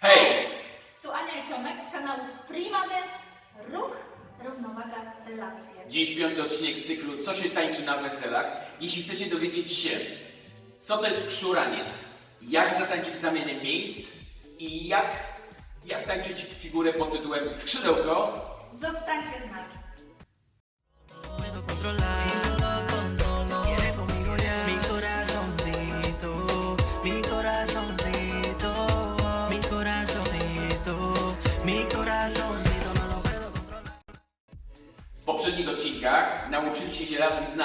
Hej! Tu Ania i Tomek z kanału Prima Dance Ruch, Równowaga, Relacje. Dziś piąty odcinek z cyklu Co się tańczy na weselach. Jeśli chcecie dowiedzieć się, co to jest szuraniec, jak zatańczyć zamianę miejsc i jak, jak tańczyć figurę pod tytułem Skrzydełko,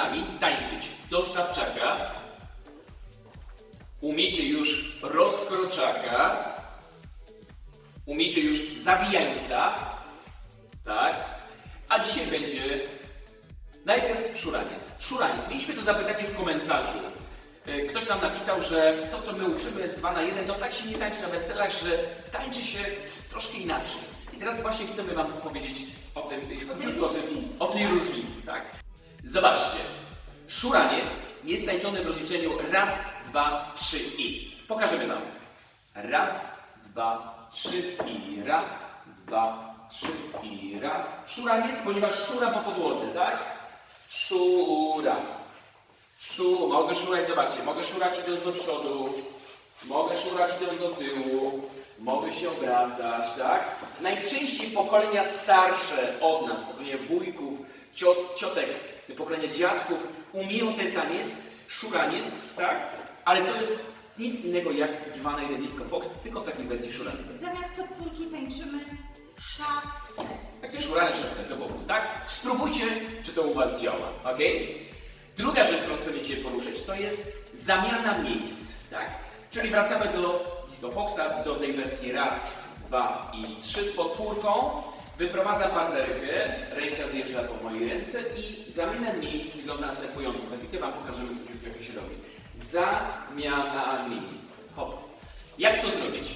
nami tańczyć dostawczaka, umiecie już rozkroczaka, umiecie już zawijańca, tak? A dzisiaj będzie najpierw szuraniec. Szuraniec. Mieliśmy to zapytanie w komentarzu. E, Ktoś nam napisał, że to co my uczymy 2 na 1 to tak się nie tańczy na weselach, że tańczy się troszkę inaczej. I teraz właśnie chcemy Wam powiedzieć o tym, o tej tak. różnicy, tak? Zobaczcie. Szuraniec jest tańczony w rozliczeniu raz, dwa, trzy i. Pokażemy Wam. Raz, dwa, trzy i. Raz, dwa, trzy i. Raz. Szuraniec, ponieważ szura po podłodze, tak? Szura. Szu, mogę szurać, zobaczcie, mogę szurać idąc do przodu, mogę szurać idąc do tyłu, mogę się obracać, tak? Najczęściej pokolenia starsze od nas, pokolenie wujków, ciot, ciotek, pokolenie dziadków umieją ten taniec, szuraniec, tak? Ale to jest nic innego jak dwa na jeden disco fox, tylko w takiej wersji szuraniec. Zamiast podpórki tańczymy szasę. Takie szurane szosy do boku, tak? Spróbujcie, czy to u Was działa, ok? Druga rzecz, którą chcemy dzisiaj poruszyć, to jest zamiana miejsc, tak? Czyli wracamy do Disco Foxa, do tej wersji raz, dwa i trzy z podpórką. Wyprowadzam partnerkę, ręka zjeżdża po mojej ręce i zamiana miejsc wygląda następująco. Za chwilkę Wam pokażemy, jak to się robi. Zamiana miejsc. Hop. Jak to zrobić?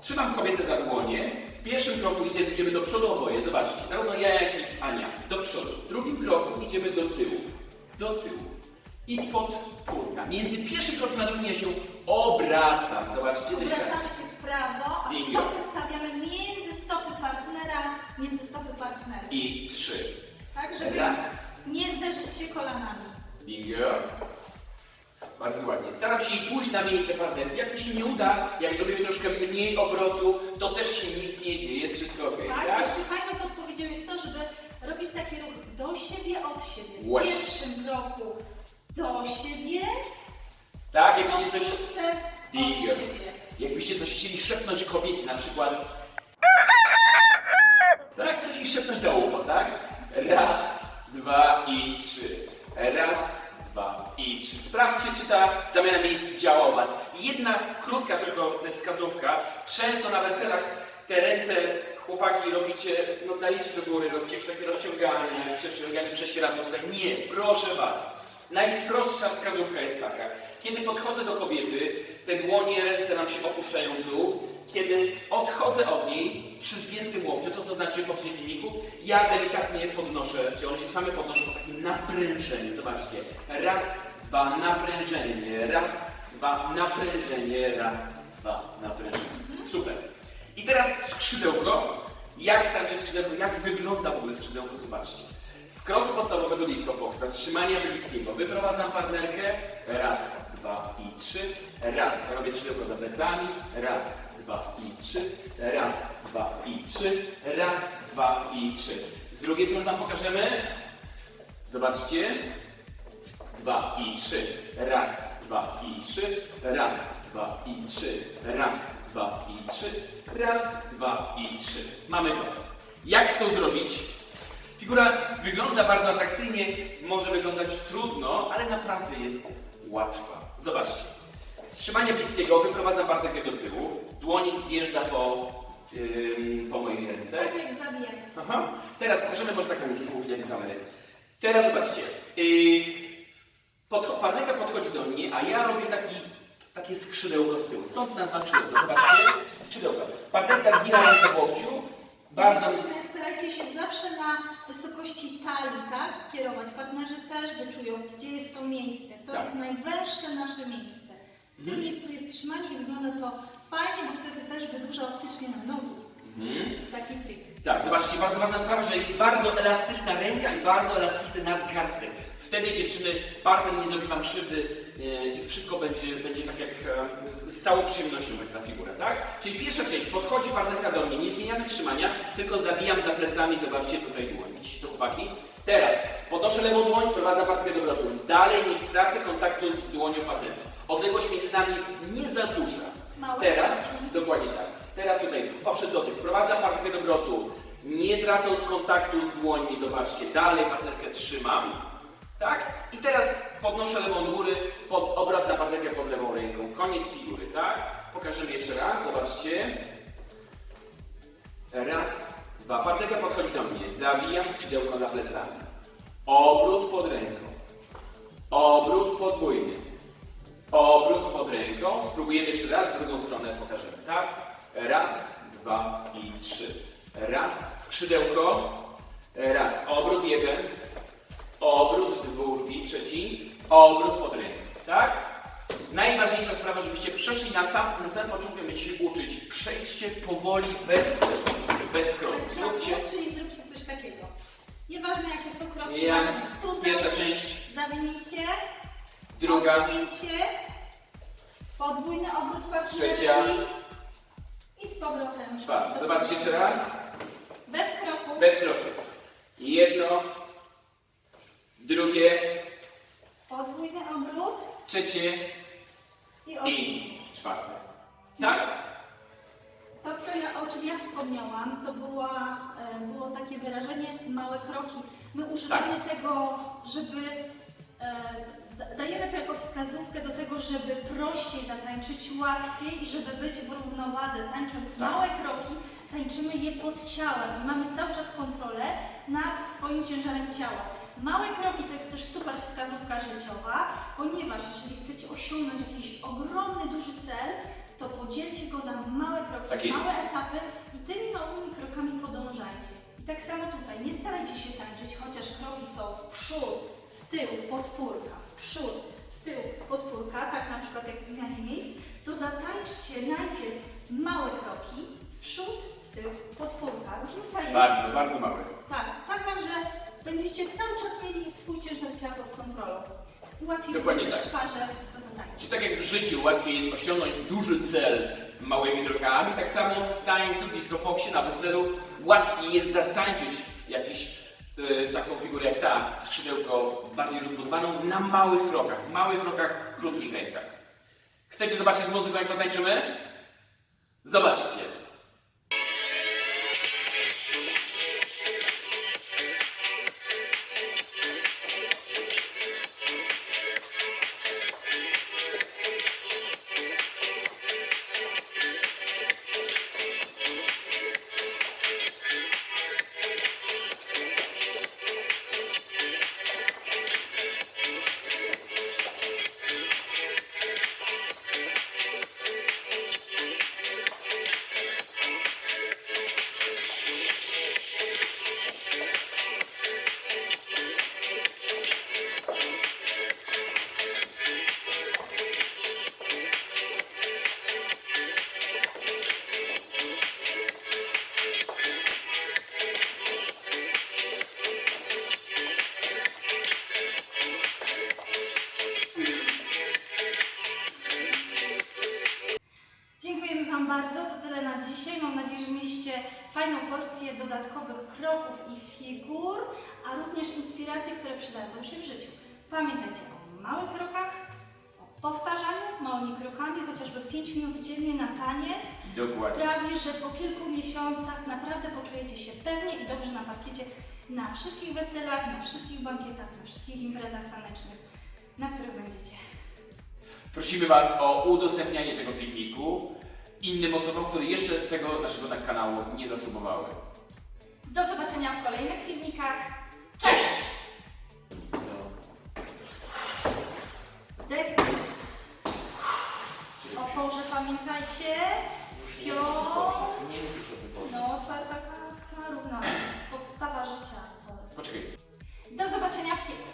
Trzymam kobietę za dłonie. W pierwszym kroku idziemy do przodu oboje. Zobaczcie, zarówno ja, jak i Ania. Do przodu. W drugim kroku idziemy do tyłu. Do tyłu. I podpórka. Między pierwszym krokiem a drugim ja się obracam. Zobaczcie, delikatnie. Obracamy się w prawo, a Bingo. stopy stawiamy między między stopy partnera. I trzy. Tak, żeby Raz. nie zderzyć się kolanami. Bingo. Bardzo ładnie. Staram się pójść na miejsce partnerki. Jak mi się nie uda, jak zrobimy troszkę mniej obrotu, to też się nic nie dzieje. Jest wszystko ok. Tak? tak? Jeszcze fajną podpowiedzią jest to, żeby robić taki ruch do siebie, od siebie. W Właśnie. pierwszym kroku do siebie, Tak, jakbyście coś... od siebie. Jakbyście coś chcieli szepnąć kobiecie, na przykład. Do ucha, tak? Raz, dwa i trzy. Raz, dwa i trzy. Sprawdźcie, czy ta zamiana miejsc działa u Was. Jedna krótka tylko wskazówka. Często na weselach te ręce chłopaki robicie, no dajecie do góry, robicie jakieś takie rozciąganie, przeciąganie tutaj. Nie, proszę Was. Najprostsza wskazówka jest taka. Kiedy podchodzę do kobiety, te dłonie, ręce nam się opuszczają w dół. Kiedy odchodzę od niej przy zgiętym łokciu, to co znaczy w poprzednim ja delikatnie podnoszę, czy one się same podnoszą po takim naprężeniu. Zobaczcie. Raz, dwa, naprężenie. Raz, dwa, naprężenie. Raz, dwa, naprężenie. Super. I teraz skrzydełko. Jak tańczy skrzydełko? Jak wygląda w ogóle skrzydełko? Zobaczcie. Z podstawowego disco foxa, z trzymania bliskiego, wyprowadzam partnerkę, raz, dwa i trzy, raz, robię skrzydełko za plecami, raz, dwa i trzy, raz, dwa i trzy, raz, dwa i trzy. Z drugiej strony tam pokażemy, zobaczcie, dwa i trzy, raz, dwa i trzy, raz, dwa i trzy, raz, dwa i trzy, raz, dwa i trzy. Mamy to. Jak to zrobić? Figura wygląda bardzo atrakcyjnie, może wyglądać trudno, ale naprawdę jest łatwa. Zobaczcie. Z trzymania bliskiego wyprowadzam partnerkę do tyłu, dłoń zjeżdża po, po mojej ręce. Tak jak zabijając. Aha. Teraz pokażemy może taką już uwiniętą kamerę. Teraz zobaczcie. Yy, podchodzi do mnie, a ja robię taki, takie skrzydełko z tyłu. Stąd nazwa skrzydełko. Zobaczcie. Skrzydełko. Partnerka zgina rękę w łokciu. Bardzo... Starajcie się zawsze na wysokości talii, tak? Kierować. Partnerzy też wyczują, gdzie jest to miejsce. To Tak. jest najwęższe nasze miejsce. W tym Mhm. miejscu jest trzymanie i wygląda to fajnie, bo wtedy też wydłuża właśnie na nogi. Mhm. Taki trik. Tak, zobaczcie, bardzo ważna sprawa, że jest bardzo elastyczna ręka i bardzo elastyczny nadgarstek. Wtedy dziewczyny, partner nie zrobi Wam krzywdy e, i wszystko będzie, będzie tak jak e, z, z całą przyjemnością będzie ta figura, tak? Czyli pierwsza część, podchodzi partnerka do mnie, nie zmieniamy trzymania, tylko zawijam za plecami, zobaczcie tutaj dłoń, widzicie to chłopaki? Teraz podnoszę lewą dłoń, prowadzę partnerkę do lotu. Dalej nie tracę kontaktu z dłonią partnerki. Odległość między nami nie za duża. Teraz, dokładnie tak. Teraz tutaj poprzez dotyk wprowadzam partnerkę do obrotu, nie tracąc kontaktu z dłońmi, zobaczcie, dalej partnerkę trzymam, tak? I teraz podnoszę lewą góry, pod, obracam partnerkę pod lewą ręką, koniec figury, tak? Pokażemy jeszcze raz, zobaczcie. Raz, dwa, partnerka podchodzi do mnie, zawijam skrzydełko na plecami, obrót pod ręką, obrót podwójny, Obrót pod ręką. Spróbujemy jeszcze raz, w drugą stronę pokażemy, tak? Raz, dwa i trzy. Raz, skrzydełko. Raz, obrót jeden. Obrót drugi, trzeci. Obrót pod ręką, tak? Najważniejsza sprawa, żebyście przeszli na sam, na samym początku, będziecie się uczyć. Przejdźcie powoli, bez, bez kroku. Zróbcie. czyli zróbcie coś takiego. Nieważne jakie są kroki, Ja, ważne jest tu pierwsza część, zawinięcie, druga, podwójny obrót partnerki Trzecia. Powrotem. czwarta. Zobaczcie jeszcze raz. Bez kroku. Bez kroku. Jedno, drugie, Podwójny obrót trzecie i i czwarte. Tak? To, co ja, o czym ja wspomniałam, to była, e, było takie wyrażenie małe kroki. My używamy Tak. tego, żeby e, dajemy to jako wskazówkę do tego, żeby prościej zatańczyć, łatwiej i żeby być w równowadze. Tańcząc Tak. małe kroki, tańczymy je pod ciałem i mamy cały czas kontrolę nad swoim ciężarem ciała. Małe kroki to jest też super wskazówka życiowa, ponieważ jeżeli chcecie osiągnąć jakiś ogromny, duży cel, to podzielcie go na małe kroki, Tak jest. małe etapy i tymi małymi krokami podążajcie. I tak samo tutaj, nie starajcie się tańczyć, chociaż kroki są w przód, w tył, podpórka, w przód, w tył, podpórka, tak na przykład jak w zmianie miejsc, to zatańczcie najpierw małe kroki, w przód, w tył, podpórka. Różnica jest Bardzo, bardzo mały. tak, taka, że będziecie cały czas mieli swój ciężar ciała pod kontrolą. Łatwiej Dokładnie też tak. w parze to zatańczyć. Czy tak jak w życiu łatwiej jest osiągnąć duży cel małymi krokami, tak samo w tańcu, w disco foxie, na weselu łatwiej jest zatańczyć jakiś taką figurę jak ta, skrzydełko bardziej rozbudowaną na małych krokach, małych krokach, krótkich rękach. Chcecie zobaczyć z muzyką jak to tańczymy? Zobaczcie. Bardzo. To tyle na dzisiaj. Mam nadzieję, że mieliście fajną porcję dodatkowych kroków i figur, a również inspiracje, które przydadzą się w życiu. Pamiętajcie o małych krokach, o powtarzaniu małymi krokami, chociażby 5 minut dziennie na taniec. Dokładnie. Sprawi, że po kilku miesiącach naprawdę poczujecie się pewnie i dobrze na parkiecie na wszystkich weselach, na wszystkich bankietach, na wszystkich imprezach tanecznych, na których będziecie. Prosimy Was o udostępnianie tego filmiku innym osobom, które jeszcze tego naszego tak kanału nie zasubowały. Do zobaczenia w kolejnych filmikach. Cześć! Dech. O porze pamiętajcie. Pio. Nie mów już o tym porze. No, otwarta kartka równa podstawa życia. Poczekaj. Do zobaczenia w kiepie.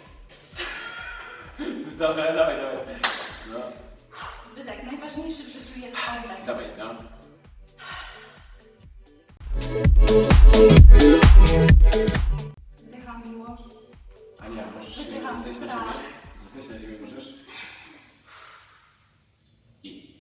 Dobra, dawaj, dawaj. No, Wydaj, tak, najważniejszy w życiu jest oddech. Dawaj, no. Wdycham miłość. Ania, możesz się na strach. Jesteś na ziemi, możesz?